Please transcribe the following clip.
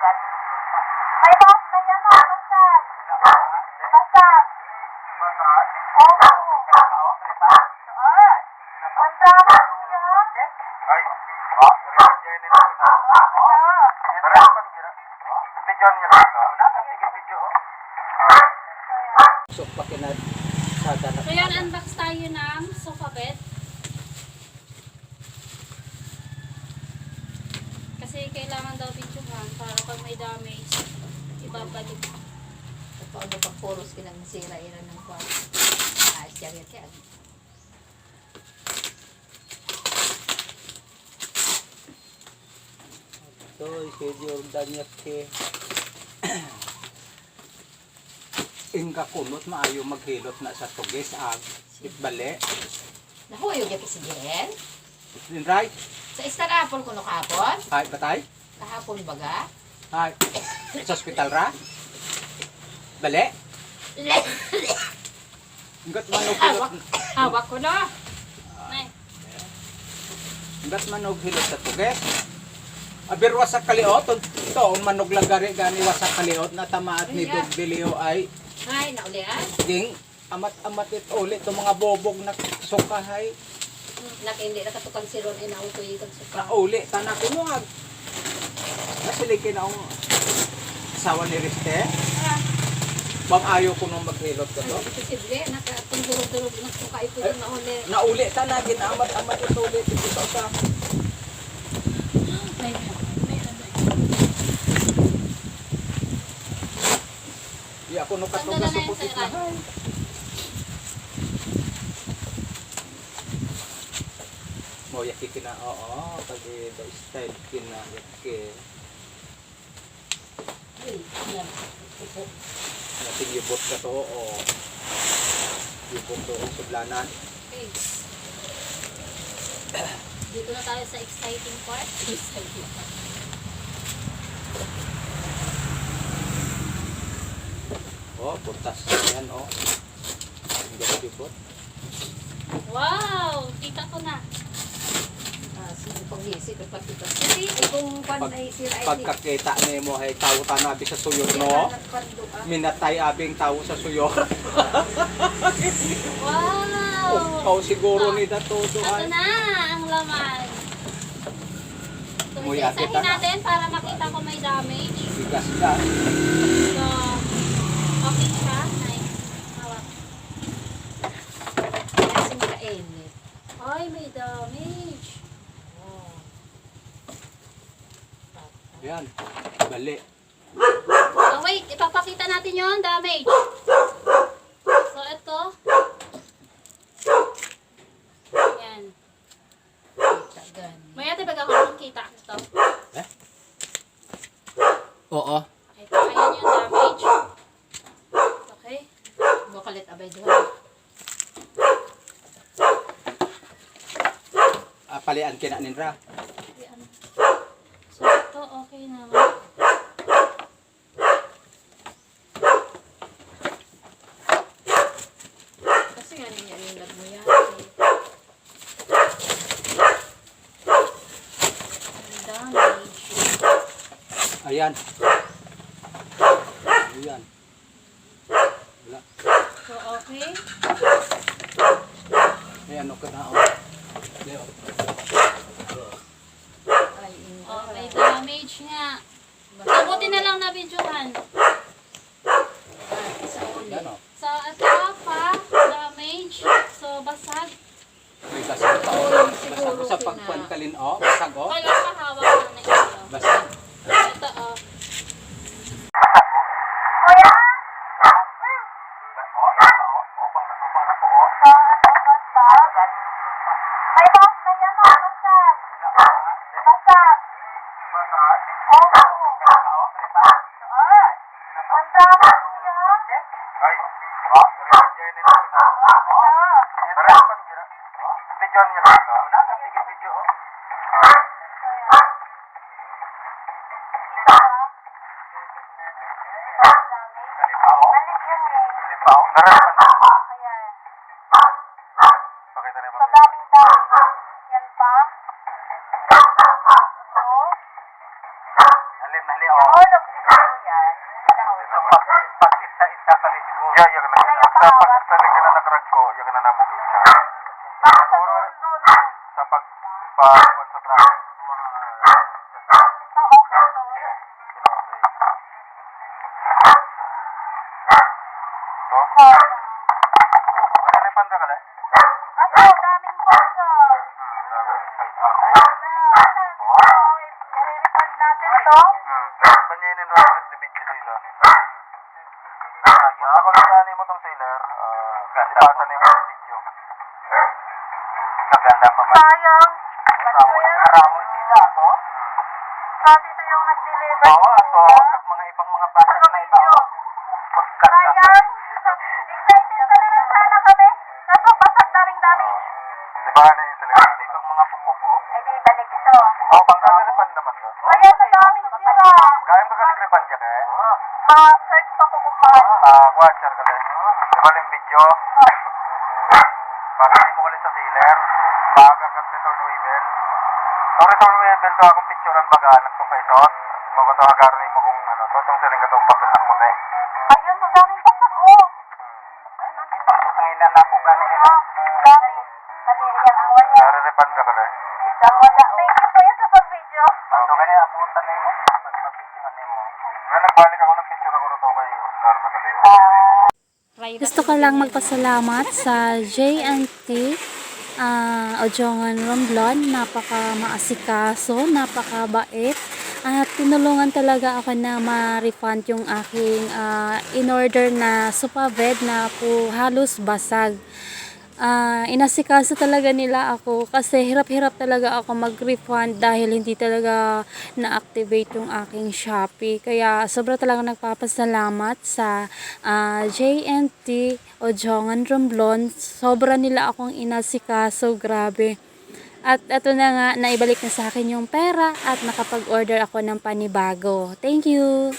lupa. May boss, may ano, basag. Basag. Oo. Ah, Mandrama, kuya. So, pakinad sa danak. So yan, unbox tayo ng sofa bed. Kailangan daw videohan para pag may damage, ibabalik. Kapag pagpuros kinang sira ira ng kwan. Ah, siya rin yan. Ito, si Jordan niya ke. Inga kunot maayo maghilot na sa tugis ag itbali. Nahuyo niya si Jiren. Din right? Sa Star Apple ko no kahapon. Hay batay? Kahapon baga. Hay. Sa ospital ra? Bali? Ingat manog hilot. Hawak ko na! Ingat manog hilot sa tugis. Abirwa sa kaliot, ito, manog lagari gani wa sa kaliot na tamaat ni Dog Delio ay Ay, naulian. ging amat-amat it ulit itong mga bobog na sukahay. Nak hindi nakatukan si Ron ay nauto yung suka. Kauli, tanaki mo ag. Nasilikin ang asawa ni Riste. Bang ayaw ko nung maghilot ko to. Posible, nakatungurog-durog ng suka ito yung nauli. Nauli, tanagin, amat-amat ito ulit. Ito sa may ano. Di ako nung Tanggalan katugas na na hay. Mo yaki kina, oo, pagi the style kina yaki. Nating yubot ka to, oo. Yubot to, ang sudlanan. Okay. Dito na tayo sa exciting part. Exciting part. Oh, butas yan, oh. Ganda yubot. Wow! Kita ko na. Sige kapag ito. Kasi, ay kung Pag- ay sira ay Pagkakita ni mo ay tao tanabi sa suyod, no? Minatay abing tao sa suyod. Wow! Kau siguro ni Datodo Ito ay. na ang laman. So, Muy isa-isahin akit, ah. natin para makita ko may damage. Bigas ka. So, okay siya. Nice. Hawak. Kasi makainit. Ay, may damage. Yan. Bali. Oh, wait. Ipapakita natin yon damage. So, ito. Yan. Kita gani. May ate baga ako kita ito. Oo. Ito, ayan yung damage. Okay. Bukalit abay doon. Ah, palian kina ninra. Ayan. So, ito okay naman. Kasi nga niya yung lag mo yan. Ang damage. Ayan. Ayan. Wala. So, okay. May ano ka na, oh. Leo. Ay, ino. Oh, may damage nga. Mabuti na lang na videohan. Ah, sa uli. Yan, oh. So, ito pa, damage. So, basag. May basag pa, oh. Oo, Basag siguro ko sa kina- pagkuhan kalin, oh. Basag, oh. Kaya kahawak na na ito. Basag. Ito, oh. Kuya? May boss, may ano, basag. Basag. Oo. Ah, Mandrama, kuya. Balik yun eh. Ayan. Sa daming dami. Yan pa. Oo. kinali o. Oo, nagsiguro yan. So, pag, pag isa-isa ka li siguro. Ya, ya, na. Sa pag ka na nakrag ko, ya ka na namo siya. Baka sa doon, doon, refund ka kala? Aso, daming box ah. Hmm. I-refund natin to. Hmm. Banyayin yung Robles de video sila. Yung ako na gani mo tong sailor, ah, ipasa na mo yung video. Maganda pa man. Sayang. Kuya, Karamoy sila ako. Hmm. Saan dito yung nag-deliver? Oo, ato. Kag mga ibang mga bata na iba. Video. Pagkata. Sayang. Damage. Di ba na yung sila? Sa ibang mga bukog ko. Ay di, balik ito. Oh, pang kami refund naman to. Ayan, na daming sira. Kaya mo kalig refund ya kay? Ma-search pa ko kung paano. Ah, kuan sir kali. Di ba yung video? Pag hindi mo kalit sa sailor, baga ka return webel. So return webel to akong picturean baga anak tong kaisot. Ko to agaron mo kung ano, to tong siling katong papel na puti. Ayun, na daming basag. Oh. Na ako gani. Ah, dami. Kasi yan ang wala. Nare refund ka wala. Thank you kuya sa pag-video. So gani abutan nimo. Pagpapisihan nimo. Nga nagbalik ako ng picture ako to kay Oscar na. Gusto ko lang magpasalamat sa JNT uh, Ojongan Romblon. Napaka maasikaso, napaka bait. At tinulungan talaga ako na ma-refund yung aking ah, in-order na supabed na po halos basag. Ah, inasikaso talaga nila ako kasi hirap-hirap talaga ako mag-refund dahil hindi talaga na-activate yung aking Shopee. Kaya sobra talaga nagpapasalamat sa ah, JNT o Jongan Romblon. Sobra nila akong inasikaso, grabe. At ito na nga, naibalik na sa akin yung pera at nakapag-order ako ng panibago. Thank you!